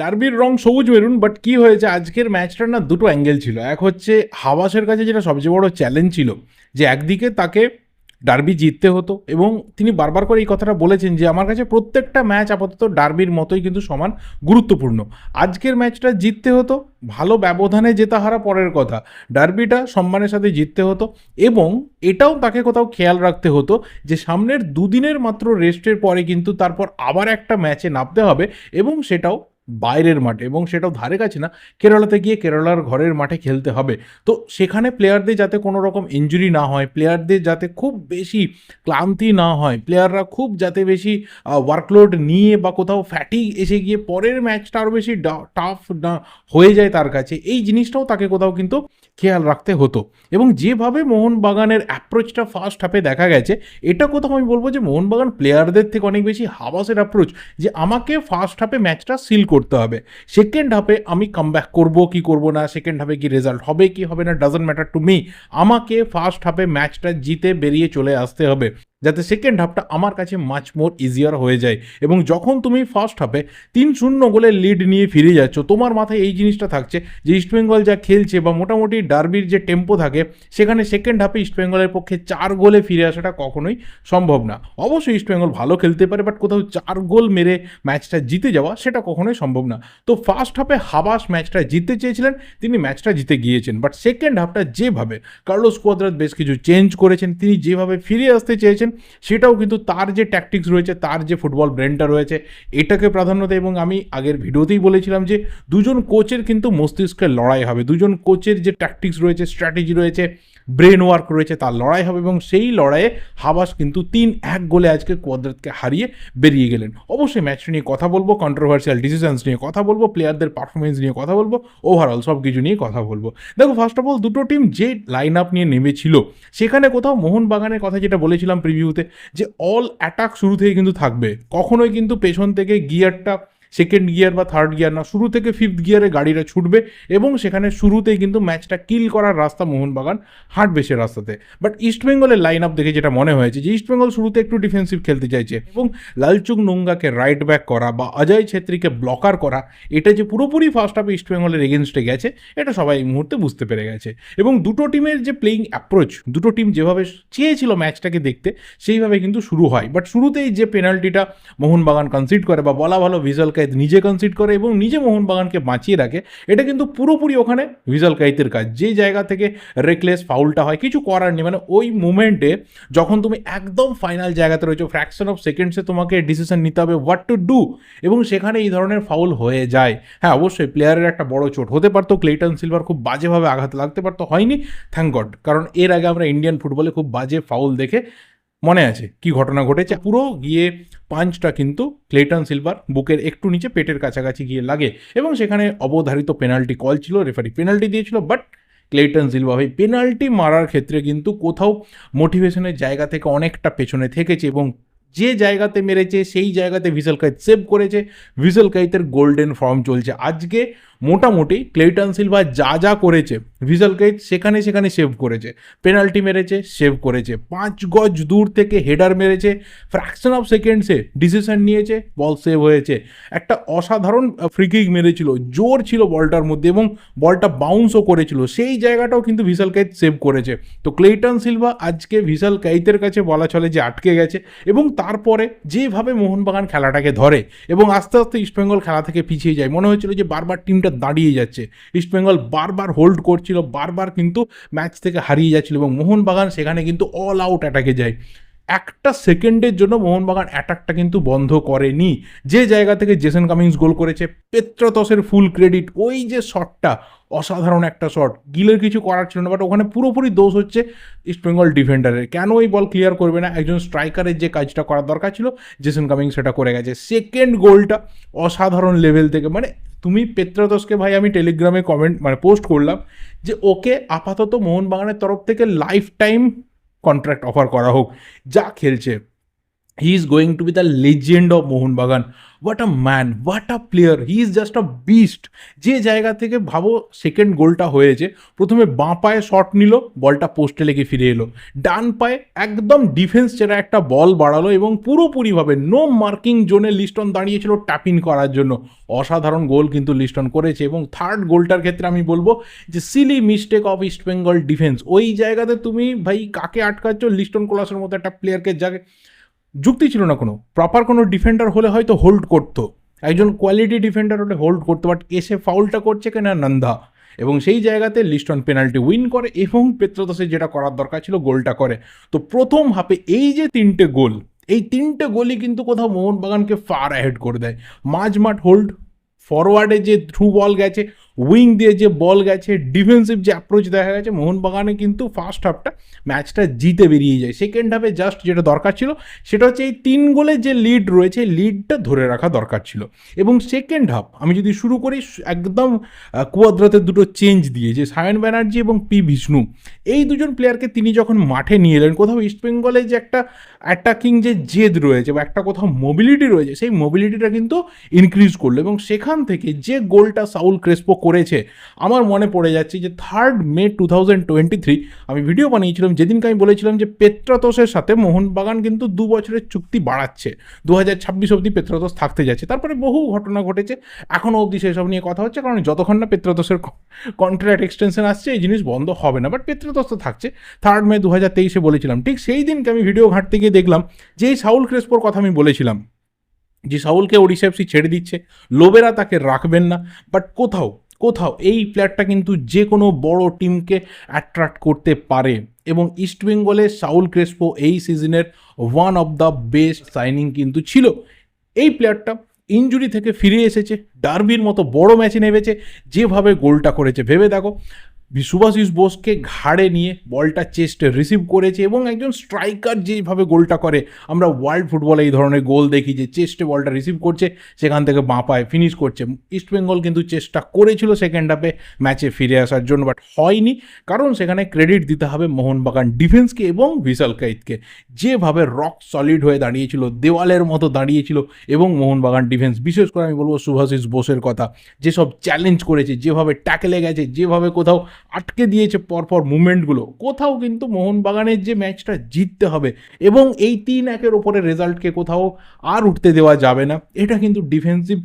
ডার্বির রং সবুজ maroon but কি হয়েছে, আজকের ম্যাচটার না দুটো অ্যাঙ্গেল ছিল। এক হচ্ছে হাওয়াসের কাছে যেটা সবচেয়ে বড় চ্যালেঞ্জ ছিল, যে একদিকে তাকে ডার্বি জিততে হতো, এবং তিনি বারবার করে এই কথাটা বলেছেন যে, আমার কাছে প্রত্যেকটা ম্যাচ আপাতত ডার্বির মতোই কিন্তু সমান গুরুত্বপূর্ণ। আজকের ম্যাচটা জিততে হতো, ভালো ব্যবধানে জেতা হারা পরের কথা। ডার্বিটা সম্মানের সাথে জিততে হতো, এবং এটাও তাকে কোথাও খেয়াল রাখতে হতো, যে সামনের দুদিনের মাত্র রেস্টের পরে কিন্তু তারপর আবার একটা ম্যাচে নামতে হবে, এবং সেটাও বাইরের মাঠে এবং সেটাও ধারে কাছে না, কেরালাতে গিয়ে কেরালার ঘরের মাঠে খেলতে হবে। তো সেখানে প্লেয়ারদের যাতে কোনো রকম ইঞ্জুরি না হয় প্লেয়ারদের যাতে খুব বেশি ক্লান্তি না হয় প্লেয়াররা খুব যাতে বেশি ওয়ার্কলোড নিয়ে বা কোথাও ফ্যাটি এসে গিয়ে পরের ম্যাচটা আরও বেশি টাফ হয়ে যায় তার কাছে। এই জিনিসটাও তাকে কোথাও কিন্তু খেয়াল রাখতে হতো। এবং যেভাবে মোহনবাগানের অ্যাপ্রোচটা ফার্স্ট হাফে দেখা গেছে, এটা কোথাও আমি বলব যে মোহনবাগান প্লেয়ারদের থেকে অনেক বেশি হাবাসের অ্যাপ্রোচ যে আমাকে ফার্স্ট হাফে ম্যাচটা সিল করতে হবে। সেকেন্ড হাফে আমি কাম ব্যাক করব কি করব না সেকেন্ড হাফে কি রেজাল্ট হবে, কি হবে না ডাজেন্ট ম্যাটার টু মি আমাকে ফার্স্ট হাফে ম্যাচটা জিতে বেরিয়ে চলে আসতে হবে। যাতে সেকেন্ড হাফটা আমার কাছে মাচ মোর ইজিয়ার হয়ে যায়। এবং যখন তুমি ফার্স্ট হাফে তিন শূন্য গোলের লিড নিয়ে ফিরে যাচ্ছ, তোমার মাথায় এই জিনিসটা থাকছে যে ইস্টবেঙ্গল যা খেলছে বা মোটামুটি ডার্বির যে টেম্পো থাকে, সেখানে সেকেন্ড হাফে ইস্টবেঙ্গলের পক্ষে চার গোলে ফিরে আসাটা কখনোই সম্ভব না। অবশ্যই ইস্টবেঙ্গল ভালো খেলতে পারে বাট কোথাও চার গোল মেরে ম্যাচটা জিতে যাওয়া সেটা কখনোই সম্ভব না। তো ফার্স্ট হাফে হাবাস ম্যাচটা জিততে চেয়েছিলেন, তিনি ম্যাচটা জিতে গিয়েছেন। বাট সেকেন্ড হাফটা যেভাবে কার্লোস কোয়াদ্রাত বেশ কিছু চেঞ্জ করেছেন, তিনি যেভাবে ফিরে আসতে চেয়েছেন সেটাও কিন্তু তার যে ট্যাকটিক্স রয়েছে, তার যে ফুটবল ব্রেনটা রয়েছে, এটাকে প্রাধান্য দেয় এবং আমি আগের ভিডিওতেই বলেছিলাম যে দুজন কোচের কিন্তু মস্তিষ্কের লড়াই হবে। দুজন কোচের যে ট্যাকটিক্স রয়েছে স্ট্র্যাটেজি রয়েছে ব্রেন ওয়ার্ক রয়েছে, তার লড়াই হবে এবং সেই লড়াইয়ে হাবাস কিন্তু তিন এক গোলে আজকে কোয়াদ্রাতকে হারিয়ে বেরিয়ে গেলেন। অবশ্যই ম্যাচটা নিয়ে কথা বলব কন্ট্রোভার্সিয়াল ডিসিশনস নিয়ে কথা বলব প্লেয়ারদের পারফরমেন্স নিয়ে কথা বলব ওভারঅল সব কিছু নিয়ে কথা বলব। দেখো ফার্স্ট অফ অল দুটো টিম যে লাইন আপ নিয়ে নেমেছিল, সেখানে কোথাও মোহনবাগানের কথা যেটা বলেছিলাম প্রিভিউতে যে অল অ্যাটাক শুরু থেকে কিন্তু থাকবে। কখনোই কিন্তু পেছন থেকে গিয়ারটা সেকেন্ড গিয়ার বা থার্ড গিয়ার না, শুরু থেকে ফিফথ গিয়ারে গাড়িটা ছুটবে এবং সেখানে শুরুতেই কিন্তু ম্যাচটা কিল করার রাস্তা মোহনবাগান হাঁটবে সে রাস্তাতে। বাট ইস্টবেঙ্গলের লাইন আপ দেখে যেটা মনে হয়েছে যে ইস্টবেঙ্গল শুরুতে একটু ডিফেন্সিভ খেলতে চাইছে এবং লালচুক নোঙ্গাকে রাইট ব্যাক করা বা অজয় ছেত্রীকে ব্লকার করা, এটা যে পুরোপুরি ফার্স্ট হাফে ইস্টবেঙ্গলের এগেনস্টে গেছে, এটা সবাই এই মুহূর্তে বুঝতে পেরে গেছে। এবং দুটো টিমের যে প্লেইং অ্যাপ্রোচ দুটো টিম যেভাবে চেয়েছিল ম্যাচটাকে দেখতে, সেইভাবে কিন্তু শুরু হয়। বাট শুরুতেই যে পেনাল্টিটা মোহনবাগান কনসিড করে বা বলা ভালো ভিজুয়াল কায়েত নিজে কনসিড করে এবং নিজে মোহনবাগানকে বাঁচিয়ে রাখে, এটা কিন্তু পুরোপুরি ওখানে ভিজুয়াল কাইতের কাজ। যে জায়গা থেকে রেকলেস ফাউলটা হয়, কিছু করার নেই মানে ওই মুমেন্টে যখন তুমি একদম ফাইনাল জায়গাতে রয়েছো ফ্র্যাকশন অফ সেকেন্ডসে তোমাকে ডিসিশন নিতে হবে হোয়াট টু ডু এবং সেখানে এই ধরনের ফাউল হয়ে যায়। হ্যাঁ অবশ্যই প্লেয়ারের একটা বড় চোট হতে পারতো ক্লেটন সিলভার খুব বাজেভাবে আঘাত লাগতে পারতো হয়নি থ্যাংক গড কারণ এর আগে আমরা ইন্ডিয়ান ফুটবলে খুব বাজে ফাউল দেখে মনে আছে কি ঘটনা ঘটেছে? পুরো গিয়ে পাঞ্চটা কিন্তু ক্লেটন সিলভার বুকের একটু নিচে পেটের কাছাকাছি গিয়ে লাগে এবং সেখানে অবধারিত পেনাল্টি কল ছিল রেফারি পেনাল্টি দিয়েছিল বাট ক্লেটন সিলভা ভাই পেনাল্টি মারার ক্ষেত্রে কিন্তু কোথাও মোটিভেশনের জায়গা থেকে অনেকটা পেছনে থেকেছে এবং যে জায়গাতে মেরেছে সেই জায়গাতে ভিসেল কাইত সেভ করেছে। ভিসেল কাইতের গোল্ডেন ফর্ম চলছে। আজকে মোটামুটি ক্লেটন সিলভা যা যা করেছে ভিজল কাইত সেখানে সেখানে সেভ করেছে পেনাল্টি মেরেছে সেভ করেছে, পাঁচ গজ দূর থেকে হেডার মেরেছে ফ্র্যাকশন অফ সেকেন্ডসে ডিসিশন নিয়েছে বল সেভ হয়েছে। একটা অসাধারণ ফ্রিকিক মেরেছিল, জোর ছিল বলটার মধ্যে এবং বলটা বাউন্সও করেছিল। সেই জায়গাটাও কিন্তু ভিসাল কাইত সেভ করেছে। তো ক্লেটন সিলভা আজকে ভিসাল কাইতের কাছে বলা চলে যে আটকে গেছে এবং তারপরে যেভাবে মোহনবাগান খেলাটাকে ধরে এবং আস্তে আস্তে ইস্টবেঙ্গল খেলা থেকে পিছিয়ে যায়, মনে হয়েছিল যে বারবার টিমটা দাঁড়িয়ে যাচ্ছে। ইস্টবেঙ্গল বারবার হোল্ড করছিল, বারবার কিন্তু ম্যাচ থেকে হারিয়ে যাচ্ছিল এবং মোহনবাগান সেখানে কিন্তু অল আউট অ্যাটাকে যায়। একটা সেকেন্ডের জন্য মোহনবাগান অ্যাটাকটা কিন্তু বন্ধ করেনি। যে জায়গা থেকে জেসন কামিংস গোল করেছে, পেত্রতসের ফুল ক্রেডিট ওই যে শটটা অসাধারণ একটা শট গিলের কিছু করার ছিল না বাট ওখানে পুরোপুরি দোষ হচ্ছে ইস্টবেঙ্গল ডিফেন্ডারের কেন ওই বল ক্লিয়ার করবে না? একজন স্ট্রাইকারের যে কাজটা করার দরকার ছিল জেসন কামিংস সেটা করে গেছে। সেকেন্ড গোলটা অসাধারণ লেভেল থেকে মানে তুমি পেত্রাতসকে ভাই আমি টেলিগ্রামে কমেন্ট মানে পোস্ট করলাম যে, ওকে আপাতত মোহনবাগানের তরফ থেকে লাইফ টাইম কন্ট্রাক্ট অফার করা হোক যা খেলছে। He is going to be the legend of Mohun Bagan what a man what a player he is just a beast যে জায়গা থেকে ভাবো সেকেন্ড গোলটা হয়েছে, প্রথমে বাঁ পায়ে শট নিল, বলটা পোস্টে লেগে ফিরে এলো। ডান পায়ে একদম ডিফেন্স চেরা একটা বল বাড়ালো এবং পুরোপুরিভাবে নো মার্কিং জোনে লিস্টন দাঁড়িয়েছিল ট্যাপিং করার জন্য। অসাধারণ গোল কিন্তু লিস্টন করেছে এবং থার্ড গোলটার ক্ষেত্রে আমি বলব যে silly mistake of East Bengal defence ওই জায়গাতে তুমি ভাই কাকে আটকাচ্ছ? লিস্টন কোলাসের মতো একটা প্লেয়ারকে যাকে যুক্তি ছিল না কোনো। প্রপার কোনো ডিফেন্ডার হলে হয়তো হোল্ড করতো। একজন কোয়ালিটি ডিফেন্ডার হলে হোল্ড করতো বাট এসে ফাউলটা করছে কেনা নন্দা। এবং সেই জায়গাতে লিস্টন পেনাল্টি উইন করে এবং পেত্রদোসে যেটা করার দরকার ছিল গোলটা করে। তো প্রথম হাফে এই যে তিনটে গোল, এই তিনটে গোলই কিন্তু কোথাও মোহনবাগানকে ফার অ্যাহেড করে দেয়। মাঝ মাঠ হোল্ড ফরওয়ার্ডে যে থ্রু বল গেছে উইং দিয়ে যে বল গেছে, ডিফেন্সিভ যে অ্যাপ্রোচ দেখা গেছে মোহনবাগানে কিন্তু ফার্স্ট হাফটা ম্যাচটা জিতে বেরিয়ে যায়। সেকেন্ড হাফে জাস্ট যেটা দরকার ছিল, সেটা হচ্ছে এই তিন গোলের যে লিড রয়েছে লিডটা ধরে রাখা দরকার ছিল। এবং সেকেন্ড হাফ আমি যদি শুরু করি, একদম কুয়াদ্রাতের দুটো চেঞ্জ দিয়ে, যে সায়ন ব্যানার্জি এবং পি বিষ্ণু, এই দুজন প্লেয়ারকে তিনি যখন মাঠে নিয়ে এলেন, কোথাও ইস্টবেঙ্গলে যে একটা অ্যাটাকিং যে জেদ রয়েছে বা একটা কোথাও মোবিলিটি রয়েছে, সেই মোবিলিটিটা কিন্তু ইনক্রিজ করল। এবং সেখান থেকে যে গোলটা সাউল ক্রেসপো করেছে আমার মনে পড়ে যাচ্ছে যে third May two thousand twenty three আমি ভিডিও বানিয়েছিলাম, যেদিনকে আমি বলেছিলাম যে পেত্রাতোসের সাথে মোহনবাগান কিন্তু দু বছরের চুক্তি বাড়াচ্ছে, দু হাজার ছাব্বিশ অবধি পেত্রাতোস থাকতে যাচ্ছে। তারপরে বহু ঘটনা ঘটেছে এখনও অবধি সেসব নিয়ে কথা হচ্ছে, কারণ যতক্ষণ না পেত্রাতোসের কন্ট্রাক্ট এক্সটেনশন আসছে, এই জিনিস বন্ধ হবে না বাট পেত্রাতোস তো থাকছে। থার্ড মে দু হাজার তেইশে বলেছিলাম, ঠিক সেই দিনকে আমি ভিডিও ঘাঁটতে গিয়ে দেখলাম যে সাউল ক্রেসপোর কথা আমি বলেছিলাম, যে সাউলকে ওড়িশা এফসি ছেড়ে দিচ্ছে লোবেরা তাকে রাখবেন না বাট কোথাও কোথাও এই প্লেয়ারটা কিন্তু যে কোনো বড় টিমকে অ্যাট্রাক্ট করতে পারে। এবং ইস্টবেঙ্গলে সাউল ক্রেসপো এই সিজনের one of the best signing কিন্তু ছিল। এই প্লেয়ারটা ইঞ্জুরি থেকে ফিরে এসেছে ডার্বির মতো বড় ম্যাচে নেমেছে, যেভাবে গোলটা করেছে। ভেবে দেখো সুভাশিস বোসকে ঘাড়ে নিয়ে বলটা চেস্টে রিসিভ করেছে এবং একজন স্ট্রাইকার যেভাবে গোলটা করে, আমরা ওয়ার্ল্ড ফুটবলে এই ধরনের গোল দেখি যে চেস্টে বলটা রিসিভ করছে, সেখান থেকে বাঁ পায়ে ফিনিশ করছে। ইস্টবেঙ্গল কিন্তু চেষ্টা করেছিল সেকেন্ড হাফে ম্যাচে ফিরে আসার জন্য বাট হয়নি। কারণ সেখানে ক্রেডিট দিতে হবে মোহনবাগান ডিফেন্সকে এবং ভিসাল কাইতকে যেভাবে রক সলিড হয়ে দাঁড়িয়েছিল, দেওয়ালের মতো দাঁড়িয়েছিল এবং মোহনবাগান ডিফেন্স বিশেষ করে আমি বলব সুভাশিস বোসের কথা, যেসব চ্যালেঞ্জ করেছে, যেভাবে ট্যাকেলে গেছে, যেভাবে কোথাও আটকে দিয়েছে পরপর মুভমেন্টগুলো। কোথাও কিন্তু মোহনবাগানের যে ম্যাচটা জিততে হবে এবং এই তিন একের ওপরে রেজাল্টকে কোথাও আর উঠতে দেওয়া যাবে না। এটা কিন্তু ডিফেন্সিভ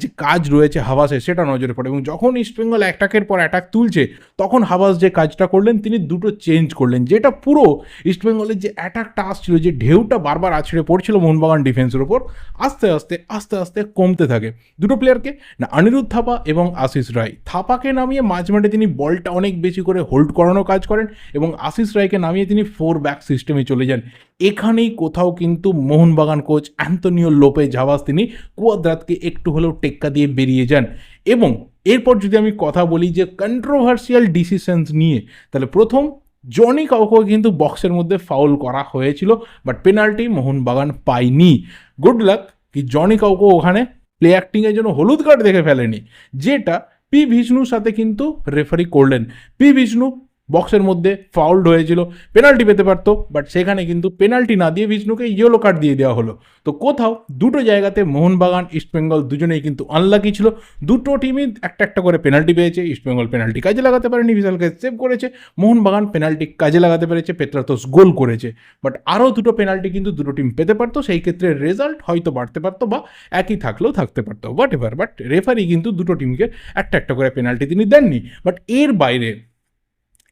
যে কাজ রয়েছে হাবাসে সেটা নজরে পড়ে। এবং যখন ইস্টবেঙ্গল অ্যাটাকের পর অ্যাটাক তুলছে, তখন হাবাস যে কাজটা করলেন, তিনি দুটো চেঞ্জ করলেন। যেটা পুরো ইস্টবেঙ্গলের যে অ্যাটাকটা আসছিল, যে ঢেউটা বারবার আছড়ে পড়ছিল মোহনবাগান ডিফেন্সের ওপর, আস্তে আস্তে আস্তে আস্তে কমতে থাকে। দুটো প্লেয়ারকে না, অনিরুদ্ধ থাপা এবং আশিস রায়। থাপাকে নামিয়ে মাঝ তিনি তিনি বলটা অনেক বেশি করে হোল্ড করানো কাজ করেন এবং আশিস রায়কে নামিয়ে তিনি ফোর ব্যাক সিস্টেমে চলে যান। এখানেই কোথাও কিন্তু Mohun Bagan coach Antonio Lopez Habas তিনি কুয়াদ্রাতকে একটু হলেও টেক্কা দিয়ে বেরিয়ে যান। এবং এরপর যদি আমি কথা বলি যে কন্ট্রোভার্সিয়াল ডিসিশনস নিয়ে, তাহলে প্রথম জনি কাউকে কিন্তু বক্সের মধ্যে ফাউল করা হয়েছিল বাট পেনাল্টি মোহনবাগান পায়নি। গুড লাক কি জনি কাউকে ওখানে প্লে অ্যাক্টিংয়ের জন্য হলুদ কার্ড দেখে ফেলেনি, যেটা পি. বিষ্ণুর সাথে কিন্তু রেফারি করলেন। পি. বিষ্ণু বক্সের মধ্যে ফাউল্ড হয়েছিল পেনাল্টি পেতে পারতো বাট সেখানে কিন্তু পেনাল্টি না দিয়ে বিষ্ণুকে ইয়েলো কার্ড দিয়ে দেওয়া হলো। তো কোথাও দুটো জায়গাতে মোহনবাগান ইস্টবেঙ্গল দুজনেই কিন্তু আনলাকি ছিল। দুটো টিমই একটা একটা করে পেনাল্টি পেয়েছে ইস্টবেঙ্গল পেনাল্টি কাজে লাগাতে পারেনি বিশালকে সেভ করেছে। মোহনবাগান পেনাল্টি কাজে লাগাতে পেরেছে পেত্রাতোস গোল করেছে। বাট আরও দুটো পেনাল্টি কিন্তু দুটো টিম পেতে পারতো, সেই ক্ষেত্রে রেজাল্ট হয়তো বাড়তে পারতো বা একই থাকলেও থাকতে পারতো। হোয়াট এভার বাট রেফারি কিন্তু দুটো টিমকে একটা একটা করে পেনাল্টি তিনি দেননি। বাট এর বাইরে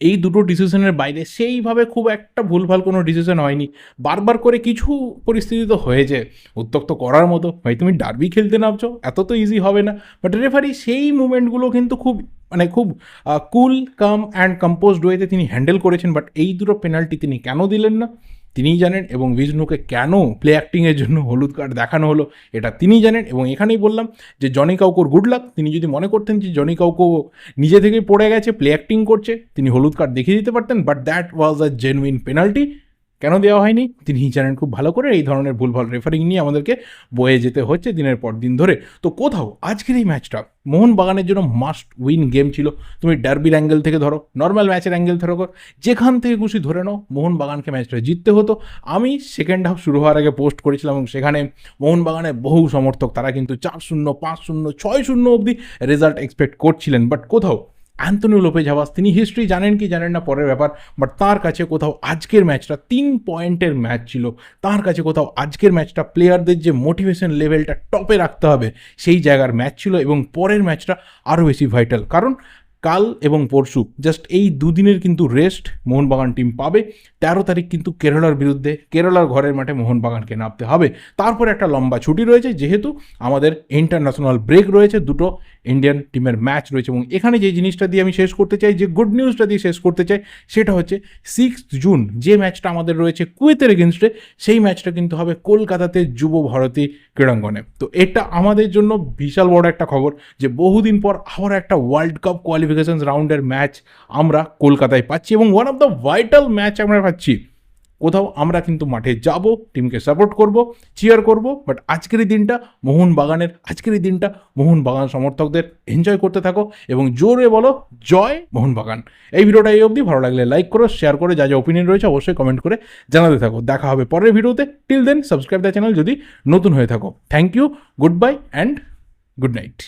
এই দুটো ডিসিশনের বাইরে সেইভাবে খুব একটা ভুলভাল কোনো ডিসিশন হয়নি। বারবার করে কিছু পরিস্থিতি তো হয়েছে। উত্তক্ত করার মতো। ভাই, তুমি ডার্বি খেলতে নামছো, এত তো ইজি হবে না। বাট রেফারি সেই মুভমেন্টগুলো কিন্তু খুব মানে খুব কুল কাম অ্যান্ড কম্পোজড ওয়েতে তিনি হ্যান্ডেল করেছেন। বাট এই দুটো পেনাল্টি তিনি কেন দিলেন না? তিনিই জানেন এবং বিষ্ণুকে কেন প্লে অ্যাক্টিংয়ের জন্য হলুদ কার্ড দেখানো হলো, এটা তিনিই জানেন এবং এখানেই বললাম যে জনি কাউকোর গুড লাক তিনি যদি মনে করতেন যে জনি কাউকো নিজে থেকেই পড়ে গেছে প্লে অ্যাক্টিং করছে, তিনি হলুদ কার্ড দেখিয়ে দিতে পারতেন but that was a genuine penalty কেন দেওয়া হয়নি? তিনি জানেন খুব ভালো করে এই ধরনের ভুলভাল রেফারিং নিয়ে আমাদেরকে বয়ে যেতে হচ্ছে দিনের পর দিন ধরে। তো কোথাও আজকের এই ম্যাচটা মোহনবাগানের জন্য মাস্ট উইন গেম ছিল। তুমি ডার্বির অ্যাঙ্গেল থেকে ধরো নর্মাল ম্যাচের অ্যাঙ্গেল ধরো, যেখান থেকে খুশি ধরে নাও, মোহনবাগানকে ম্যাচটা জিততে হতো। আমি সেকেন্ড হাফ শুরু হওয়ার আগে পোস্ট করেছিলাম এবং সেখানে মোহনবাগানের বহু সমর্থক তারা কিন্তু চার শূন্য, পাঁচ শূন্য, ছয় শূন্য অবধি রেজাল্ট এক্সপেক্ট করছিলেন। বাট কোথাও অ্যান্থনি লোপে হাওয়াস তিনি হিস্ট্রি জানেন কি জানেন না পরের ব্যাপার বাট তার কাছে কোথাও আজকের ম্যাচটা তিন পয়েন্টের ম্যাচ ছিল। তার কাছে কোথাও আজকের ম্যাচটা প্লেয়ারদের যে মোটিভেশন লেভেলটা টপে রাখতে হবে, সেই জায়গার ম্যাচ ছিল এবং পরের ম্যাচটা আরও বেশি ভাইটাল কারণ কাল এবং পরশু জাস্ট এই দুদিনের কিন্তু রেস্ট মোহনবাগান টিম পাবে। তেরো তারিখ কিন্তু কেরালার বিরুদ্ধে কেরালার ঘরের মাঠে মোহনবাগানকে নামতে হবে। তারপরে একটা লম্বা ছুটি রয়েছে, যেহেতু আমাদের ইন্টারন্যাশনাল ব্রেক রয়েছে, দুটো ইন্ডিয়ান টিমের ম্যাচ রয়েছে এবং এখানে যে জিনিসটা দিয়ে আমি শেষ করতে চাই, যে গুড নিউজটা দিয়ে শেষ করতে চাই, সেটা হচ্ছে সিক্স জুন যে ম্যাচটা আমাদের রয়েছে কুয়েতের এগেনস্টে সেই ম্যাচটা কিন্তু হবে কলকাতাতে যুব ভারতী ক্রীড়াঙ্গনে। তো এটা আমাদের জন্য বিশাল বড় একটা খবর যে বহুদিন পর আবার একটা ওয়ার্ল্ড কাপ কোয়ালিফিকেশন রাউন্ডের ম্যাচ আমরা কলকাতায় পাচ্ছি এবং one of the vital match আমরা পাচ্ছি কোথাও আমরা কিন্তু মাঠে যাব টিমকে সাপোর্ট করব চিয়ার করব বাট আজকের দিনটা মোহনবাগানের, আজকের এই দিনটা মোহনবাগান সমর্থকদের এনজয় করতে থাকো এবং জোরে বলো, জয় মোহনবাগান। এই ভিডিওটা এই অবধি। ভালো লাগলে লাইক করো শেয়ার করে, যা যা ওপিনিয়ন রয়েছে অবশ্যই কমেন্ট করে জানাতে থাকো। দেখা হবে পরের ভিডিওতে। Till then subscribe the channel যদি নতুন হয়ে থাকো। Thank you good bye and good night